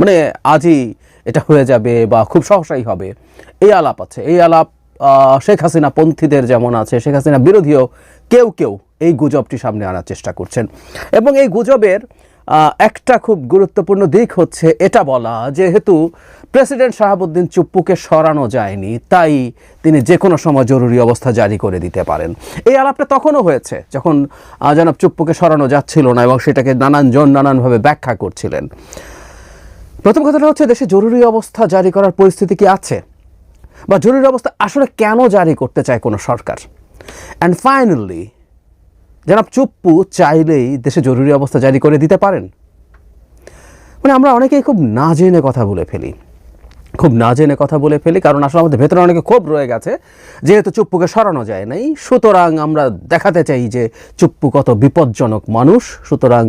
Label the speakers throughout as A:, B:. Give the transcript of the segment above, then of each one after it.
A: মানে আজই এটা হয়ে যাবে বা খুব সহসাই হবে। এই আলাপ আছে। এই আলাপ শেখ হাসিনা পন্থীদের যেমন আছে, শেখ হাসিনা বিরোধীও কেউ কেউ এই গুজবটি সামনে আনার চেষ্টা করছেন। এবং এই গুজবের একটা খুব গুরুত্বপূর্ণ দিক হচ্ছে এটা বলা, যেহেতু প্রেসিডেন্ট শাহাবুদ্দিন চুপ্পুকে সরানো যায়নি, তাই তিনি যে কোনো সময় জরুরি অবস্থা জারি করে দিতে পারেন। এই আলাপটা তখনও হয়েছে যখন জনাব চুপ্পুকে সরানো যাচ্ছিল না এবং সেটাকে নানান জন নানানভাবে ব্যাখ্যা করছিলেন। প্রথম কথাটা হচ্ছে দেশে জরুরি অবস্থা জারি করার পরিস্থিতি কি আছে? বা জরুরি অবস্থা আসলে কেন জারি করতে চায় কোনো সরকার? অ্যান্ড ফাইনালি জনাব চুপ্পু চাইলেই দেশে জরুরি অবস্থা জারি করে দিতে পারেন। মানে আমরা অনেকেই খুব না জেনে কথা বলে ফেলি। খুব না জেনে কথা বলে ফেলি, কারণ আসলে আমাদের ভেতরে অনেকে ক্ষোভ রয়ে গেছে। যেহেতু চুপ্পুকে সরানো যায় নাই, সুতরাং আমরা দেখাতে চাই যে চুপ্পু কত বিপজ্জনক মানুষ, সুতরাং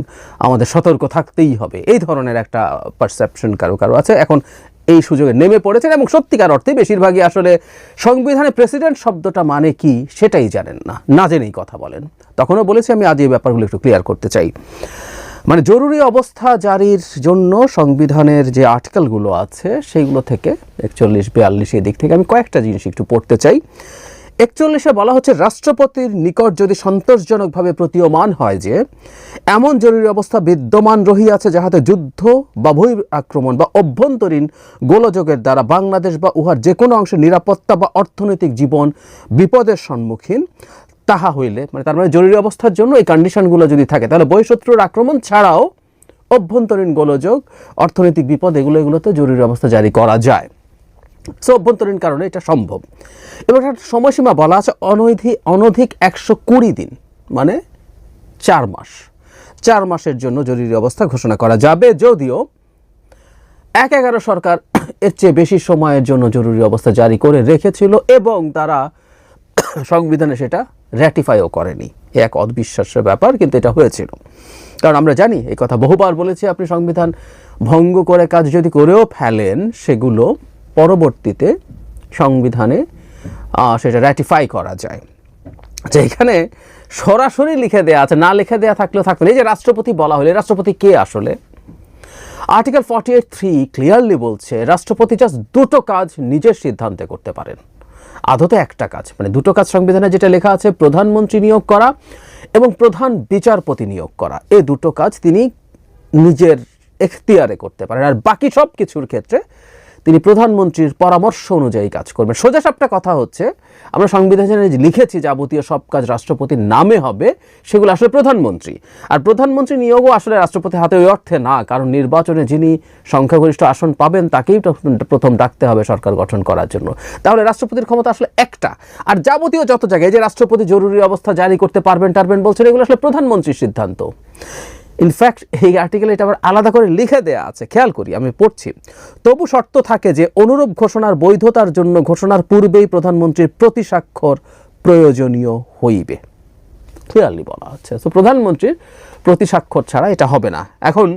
A: আমাদের সতর্ক থাকতেই হবে। এই ধরনের একটা পারসেপশন কারও কারও আছে। এখন এই সুযোগে নেমে পড়েছেন এবং সত্যিকার অর্থে বেশিরভাগই আসলে সংবিধানে প্রেসিডেন্ট শব্দটা মানে কি সেটাই জানেন না না জেনেই কথা বলেন। তখনও বলেছি, আমি আজ এই ব্যাপারগুলো একটু ক্লিয়ার করতে চাই। মানে জরুরি অবস্থা জারির জন্য সংবিধানের যে আর্টিকেলগুলো আছে, সেইগুলো থেকে একচল্লিশ, বিয়াল্লিশ এই দিক থেকে আমি কয়েকটা জিনিস একটু পড়তে চাই। একচল্লিশে বলা হচ্ছে, রাষ্ট্রপতির নিকট যদি সন্তোষজনকভাবে প্রতীয়মান হয় যে, এমন জরুরি অবস্থা বিদ্যমান রহিয়াছে যাহাতে যুদ্ধ বা বহির আক্রমণ বা অভ্যন্তরীণ গোলযোগের দ্বারা বাংলাদেশ বা উহার যে কোনো অংশের নিরাপত্তা বা অর্থনৈতিক জীবন বিপদের সম্মুখীন তাহা হইলে মানে তার মানে জরুরি অবস্থার জন্য এই কন্ডিশনগুলো যদি থাকে, তাহলে বহিঃশত্রুর আক্রমণ ছাড়াও অভ্যন্তরীণ গোলযোগ, অর্থনৈতিক বিপদ, এগুলো এগুলোতে জরুরি অবস্থা জারি করা যায়। সো অভ্যন্তরীণ কারণে এটা সম্ভব। এবং একটা সময়সীমা বলা আছে, অনৈধি, অনধিক একশো কুড়ি দিন মানে চার মাস। চার মাসের জন্য জরুরি অবস্থা ঘোষণা করা যাবে, যদিও এক এগারো সরকার এর চেয়ে বেশি সময়ের জন্য জরুরি অবস্থা জারি করে রেখেছিল এবং তারা সংবিধানে সেটা র্যাটিফাইও করেনি। এ এক অবিশ্বাস্যের ব্যাপার, কিন্তু এটা হয়েছিল। কারণ আমরা জানি, এই কথা বহুবার বলেছি, আপনি সংবিধান ভঙ্গ করে কাজ যদি করেও ফেলেন, সেগুলো পরবর্তীতে সংবিধানে সেটা র্যাটিফাই করা যায়। এখানে সরাসরি লিখে দেয়া আছে, না লিখে দেয়া থাকলেও থাকতো এই যে রাষ্ট্রপতি বলা হলে রাষ্ট্রপতি কে আসলে? Article forty eight three clearly বলছে, রাষ্ট্রপতি জাস্ট দুটো কাজ নিজের সিদ্ধান্তে করতে পারেন। আদতে একটা কাজ মানে দুটো কাজ সংবিধানে যেটা লেখা আছে, প্রধানমন্ত্রী নিয়োগ করা এবং প্রধান বিচারপতি নিয়োগ করা। এ দুটো কাজ তিনি নিজের এখতিয়ারে করতে পারেন। আর বাকি সব কিছুর ক্ষেত্রে তিনি প্রধানমন্ত্রীর পরামর্শ অনুযায়ী কাজ করবেন। সোজা সাপটা কথা হচ্ছে, আমরা সংবিধানে লিখেছি যাবতীয় সব কাজ রাষ্ট্রপতির নামে হবে, সেগুলো আসলে প্রধানমন্ত্রী। আর প্রধানমন্ত্রী নিয়োগও আসলে রাষ্ট্রপতির হাতে ওই অর্থে না, কারণ নির্বাচনে যিনি সংখ্যাগরিষ্ঠ আসন পাবেন, তাকেই প্রথম ডাকতে হবে সরকার গঠন করার জন্য। তাহলে রাষ্ট্রপতির ক্ষমতা আসলে একটা। আর যাবতীয় যত জায়গায় যে রাষ্ট্রপতি জরুরি অবস্থা জারি করতে পারবেন টারবেন বলছেন, এগুলো আসলে প্রধানমন্ত্রীর সিদ্ধান্ত। ইনফ্যাক্ট এই আর্টিকেলে এটা আবার আলাদা করে লিখে দেয়া আছে, খেয়াল করি, আমি পড়ছি। তবু শর্ত থাকে যে, অনুরূপ ঘোষণার বৈধতার জন্য ঘোষণার পূর্বেই প্রধানমন্ত্রীর প্রতি স্বাক্ষর প্রয়োজনীয় হইবে। ক্লিয়ারলি বলা হচ্ছে তো প্রধানমন্ত্রীর প্রতি স্বাক্ষর ছাড়া এটা হবে না। এখন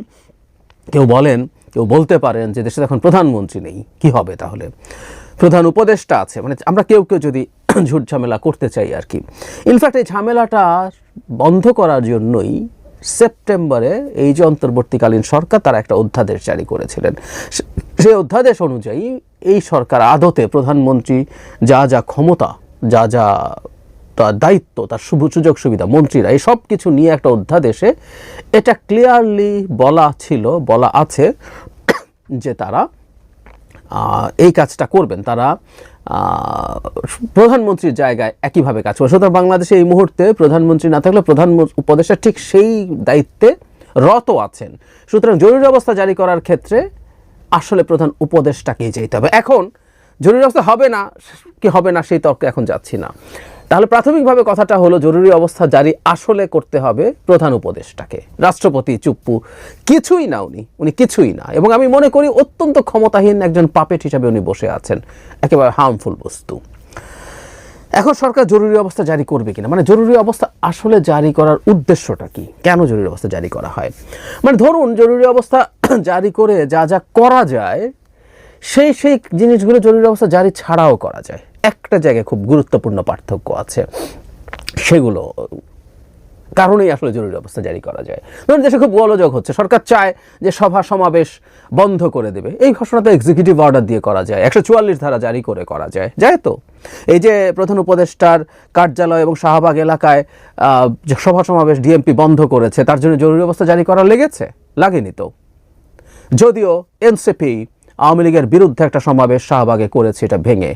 A: কেউ বলেন, কেউ বলতে পারেন যে দেশে এখন প্রধানমন্ত্রী নেই, কি হবে তাহলে? প্রধান উপদেষ্টা আছে মানে আমরা কেউ কেউ যদি ঝুট ঝামেলা করতে চাই আর কি। ইনফ্যাক্ট এই ঝামেলাটা বন্ধ করার জন্যই সেপ্টেম্বরে এই যে অন্তর্বর্তীকালীন সরকার, তারা একটা অধ্যাদেশ জারি করেছিলেন। সেই অধ্যাদেশ অনুযায়ী এই সরকার আদতে প্রধানমন্ত্রী যা যা ক্ষমতা, যা যা তার দায়িত্ব, তার শুভ সুযোগ সুবিধা, মন্ত্রীরা, এই সব কিছু নিয়ে একটা অধ্যাদেশে এটা ক্লিয়ারলি বলা ছিল, বলা আছে যে তারা এই কাজটা করবেন। তারা প্রধানমন্ত্রীর জায়গায় একইভাবে কাজ করবে। সুতরাং বাংলাদেশে এই মুহূর্তে প্রধানমন্ত্রী না থাকলে প্রধান উপদেষ্টা ঠিক সেই দায়িত্বে রত আছেন। সুতরাং জরুরি অবস্থা জারি করার ক্ষেত্রে আসলে প্রধান উপদেষ্টাকেই যেতে হবে। এখন জরুরি অবস্থা হবে না, কি হবে না সেই তর্কে এখন যাচ্ছি না। তাহলে প্রাথমিকভাবে কথাটা হলো, জরুরি অবস্থা জারি আসলে করতে হবে প্রধান উপদেষ্টাকে। রাষ্ট্রপতি চুপ্পু কিছুই না উনি উনি কিছুই না। এবং আমি মনে করি অত্যন্ত ক্ষমতাহীন একজন পাপেট হিসাবে উনি বসে আছেন, একেবারে হার্মফুল বস্তু। এখন সরকার জরুরি অবস্থা জারি করবে কিনা? মানে জরুরি অবস্থা আসলে জারি করার উদ্দেশ্যটা কি? কেন জরুরি অবস্থা জারি করা হয়? মানে ধরুন, জরুরি অবস্থা জারি করে যা যা করা যায়, সেই সেই জিনিসগুলো জরুরি অবস্থা জারি ছাড়াও করা যায়। একটা জায়গায় খুব গুরুত্বপূর্ণ পার্থক্য আছে। সেগুলো কারণেই আসলে জরুরি অবস্থা জারি করা যায়। ধরুন দেশে খুব গোলযোগ হচ্ছে, সরকার চায় যে সভা সমাবেশ বন্ধ করে দেবে। এই ঘোষণা তো এক্সিকিউটিভ অর্ডার দিয়ে করা যায়, একশো চুয়াল্লিশ ধারা জারি করে করা যায়। যায় তো? এই যে প্রধান উপদেষ্টার কার্যালয় এবং শাহবাগ এলাকায় যে সভা সমাবেশ ডিএমপি বন্ধ করেছে, তার জন্য জরুরি অবস্থা জারি করা লেগেছে? লাগেনি তো? যদিও এনসিপি আওয়ামী লীগের বিরুদ্ধে একটা সমাবেশ শাহবাগে করেছে, এটা ভেঙে।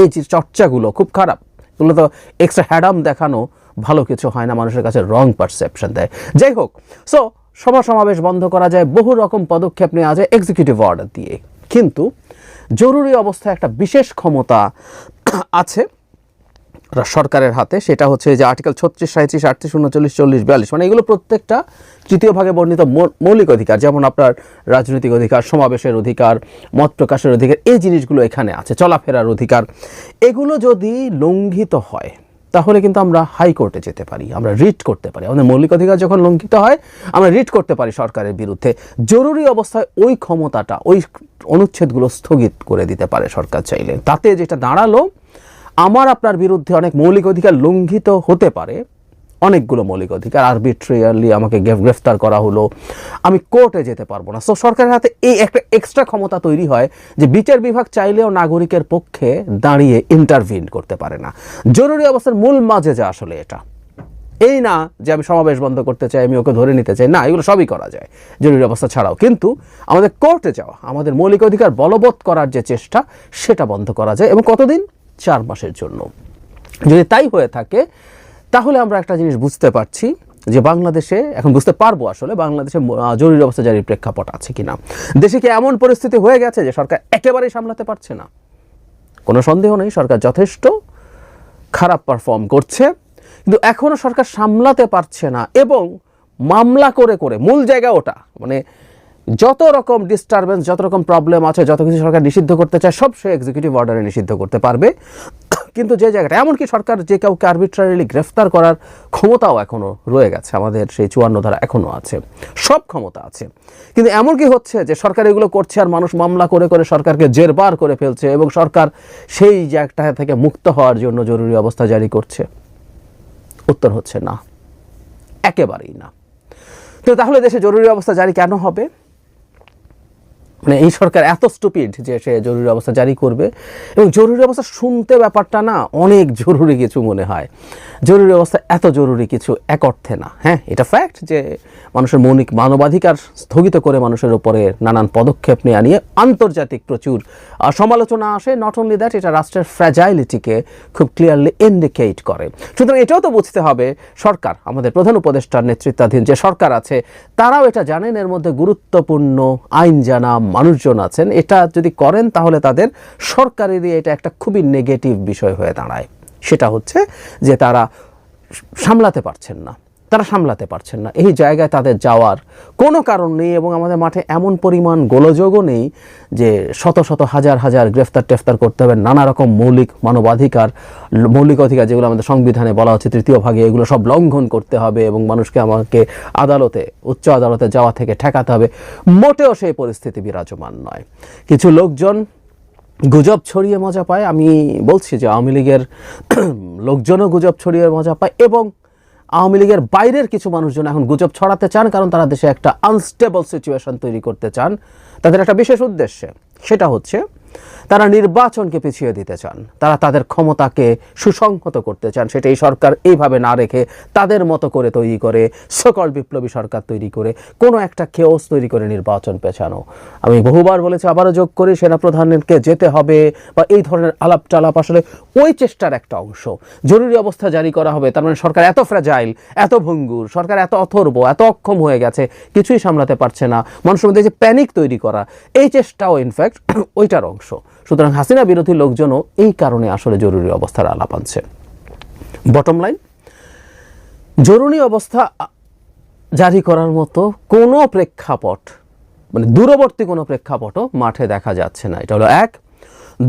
A: এই যে চর্চাগুলো খুব খারাপ। এগুলো তো এক্সট্রা হ্যাডাম দেখানো ভালো কিছু হয় না, মানুষের কাছে রং পারসেপশন দেয়। যাই হোক সো সভা সমাবেশ বন্ধ করা যায়, বহু রকম পদক্ষেপ নেওয়া যায় এক্সিকিউটিভ অর্ডার দিয়ে। কিন্তু জরুরি অবস্থায় একটা বিশেষ ক্ষমতা আছে। সরকারের হাতে, সেটা হচ্ছে যে আর্টিকেল ছত্রিশ সাঁত্রিশ আটত্রিশ, উনচল্লিশ, চল্লিশ, বিয়াল্লিশ মানে এগুলো প্রত্যেকটা তৃতীয় ভাগে বর্ণিত মৌলিক অধিকার, যেমন আপনার রাজনৈতিক অধিকার, সমাবেশের অধিকার, মত প্রকাশের অধিকার, এই জিনিসগুলো এখানে আছে, চলাফেরার অধিকার। এগুলো যদি লঙ্ঘিত হয়, তাহলে কিন্তু আমরা হাইকোর্টে যেতে পারি, আমরা রিট করতে পারি। আমাদের মৌলিক অধিকার যখন লঙ্ঘিত হয়, আমরা রিট করতে পারি সরকারের বিরুদ্ধে। জরুরি অবস্থায় ওই ক্ষমতাটা, ওই অনুচ্ছেদগুলো স্থগিত করে দিতে পারে সরকার চাইলে। তাতে যেটা দাঁড়াল আমার আপনার বিরুদ্ধে অনেক মৌলিক অধিকার লঙ্ঘিত হতে পারে, অনেকগুলো মৌলিক অধিকার আরবিট্রিয়ারলি আমাকে গ্রেফতার করা হলো, আমি কোর্টে যেতে পারব না। সো সরকারের হাতে এই একটা এক্সট্রা ক্ষমতা তৈরি হয় যে বিচার বিভাগ চাইলেও নাগরিকের পক্ষে দাঁড়িয়ে ইন্টারভিন করতে পারে না। জরুরি অবস্থার মূল মাঝে যা আসলে এটা। এই না যে আমি সমাবেশ বন্ধ করতে চাই, আমি ওকে ধরে নিতে চাই, না, এগুলো সবই করা যায় জরুরি অবস্থা ছাড়াও। কিন্তু আমাদের কোর্টে যাওয়া, আমাদের মৌলিক অধিকার বলবৎ করার যে চেষ্টা, সেটা বন্ধ করা যায়। এবং কতদিন? চার মাসের জন্য। যদি তাই হয়ে থাকে, তাহলে আমরা একটা জিনিস বুঝতে পারছি যে বাংলাদেশে, এখন বুঝতে পারব আসলে বাংলাদেশে জরুরি অবস্থা জারির প্রেক্ষাপট আছে কিনা। দেশে কি এমন পরিস্থিতি হয়ে গেছে যে সরকার একেবারেই সামলাতে পারছে না? কোনো সন্দেহ নেই, সরকার যথেষ্ট খারাপ পারফর্ম করছে, কিন্তু এখনও সরকার সামলাতে পারছে না এবং মামলা করে করে, মূল জায়গা ওটা মানে যত রকম ডিস্টারবেন্স যত রকম প্রবলেম আছে, যত কিছু সরকার নিষিদ্ধ করতে চায়, সব সে এক্সিকিউটিভ অর্ডারে নিষিদ্ধ করতে পারবে। কিন্তু যে জায়গাটা, এমনকি সরকার যে কাউকে আরবিট্রারিলি গ্রেফতার করার ক্ষমতাও এখনও রয়ে গেছে, আমাদের সেই চুয়ান্ন ধারা এখনও আছে, সব ক্ষমতা আছে। কিন্তু এমন কি হচ্ছে যে সরকার এগুলো করছে আর মানুষ মামলা করে করে সরকারকে জেরবার করে ফেলছে এবং সরকার সেই জায়গাটা থেকে মুক্ত হওয়ার জন্য জরুরি অবস্থা জারি করছে। উত্তর হচ্ছে না, একেবারেই না। তো তাহলে দেশে জরুরি অবস্থা জারি কেন হবে? মানে এই সরকার এত স্টুপিড যে সে জরুরি অবস্থা জারি করবে। এবং জরুরি অবস্থা শুনতে ব্যাপারটা না অনেক জরুরি কিছু মনে হয়। জরুরি অবস্থা এত জরুরি কিছু এক অর্থে না হ্যাঁ? এটা ফ্যাক্ট যে মানুষের মৌলিক মানবাধিকার স্থগিত করে মানুষের ওপরে নানান পদক্ষেপ নেওয়া নিয়ে আন্তর্জাতিক প্রচুর সমালোচনা আসে। নট অনলি দ্যাট এটা রাষ্ট্রের ফ্র্যাজাইলিটিকে খুব ক্লিয়ারলি ইন্ডিকেট করে। সুতরাং এটাও তো বুঝতে হবে, সরকার, আমাদের প্রধান উপদেষ্টার নেতৃত্বাধীন যে সরকার আছে, তারাও এটা জানেন। এর মধ্যে গুরুত্বপূর্ণ আইন জানা মানুষজন আছেন, এটা যদি করেন তাহলে তাদের সরকারেরই এটা একটা খুবই নেগেটিভ বিষয় হয়ে দাঁড়ায়। সেটা হচ্ছে যে তারা সামলাতে পারছেন না। তারা সামলাতে পারছেন না। এই জায়গায় তাদের যাওয়ার কোনো কারণ নেই এবং আমাদের মাঠে এমন পরিমাণ গোলযোগও নেই যে শত শত হাজার হাজার গ্রেফতার টেফতার করতে হবে। নানা রকম মৌলিক মানবাধিকার, মৌলিক অধিকার যেগুলো আমাদের সংবিধানে বলা হচ্ছে, তৃতীয় ভাগে এগুলো সব লঙ্ঘন করতে হবে এবং মানুষকে আমাকে আদালতে, উচ্চ আদালতে যাওয়া থেকে ঠেকাতে হবে। মোটেও সেই পরিস্থিতি বিরাজমান নয়। কিছু লোকজন গুজব ছড়িয়ে মজা পায়। আমি বলছি যে আওয়ামী লীগের লোকজনও গুজব ছড়িয়ে মজা পায় এবং আওয়ামী লীগের বাইরের কিছু মানুষজন এখন গুজব ছড়াতে চান, কারণ তারা দেশে একটা আনস্টেবল সিচুয়েশন তৈরি করতে চান। তাদের একটা বিশেষ উদ্দেশ্যে, সেটা হচ্ছে তারা নির্বাচনকে পিছিয়ে দিতে চান। তারা তাদের ক্ষমতাকে সুসংহত করতে চান। সেটা এই সরকার এইভাবে না রেখে তাদের মতো করে তৈরি করে, সকল বিপ্লবী সরকার তৈরি করে, কোনো একটা কেওস তৈরি করে নির্বাচন পেছানো। আমি বহুবার বলেছি, আবারও যোগ করি সেনাপ্রধানকে যেতে হবে বা এই ধরনের আলাপ টালাপ আসলে ওই চেষ্টার একটা অংশ। জরুরি অবস্থা জারি করা হবে, তার মানে সরকার এত ফ্রাজাইল এত ভঙ্গুর, সরকার এত অথর্ব, এত অক্ষম হয়ে গেছে, কিছুই সামলাতে পারছে না। মানুষের মধ্যে যে প্যানিক তৈরি করা, এই চেষ্টাও ইনফ্যাক্ট ওইটার অংশ। সুতরাং হাসিনা বিরোধী লোকজনও এই কারণে আসলে জরুরি অবস্থার আলাপ আনছে। বটম লাইন জরুরি অবস্থা জারি করার মতো কোনো প্রেক্ষাপট মানে দূরবর্তী কোনো প্রেক্ষাপটও মাঠে দেখা যাচ্ছে না। এটা হলো এক।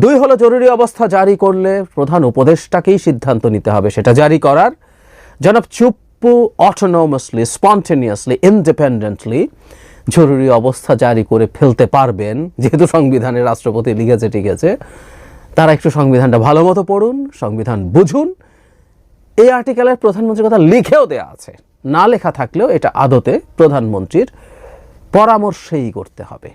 A: দুই হলো জরুরি অবস্থা জারি করলে প্রধান উপদেষ্টাকেই সিদ্ধান্ত নিতে হবে সেটা জারি করার। জনাব চুপ্পু অটোনোমাসলি স্পন্টেনিয়াসলি ইন্ডিপেন্ডেন্টলি জরুরি অবস্থা জারি করে ফেলতে পারবেন। যেহেতু সংবিধানে রাষ্ট্রপতি লিখেছে, ঠিক আছে। তারা একটু সংবিধানটা ভালো মতো পড়ুন, সংবিধান বুঝুন। এই আর্টিকেলের প্রধানমন্ত্রীর কথা লিখেও দেয়া আছে। না লেখা থাকলেও এটা আদতে প্রধানমন্ত্রীর পরামর্শেই করতে হবে।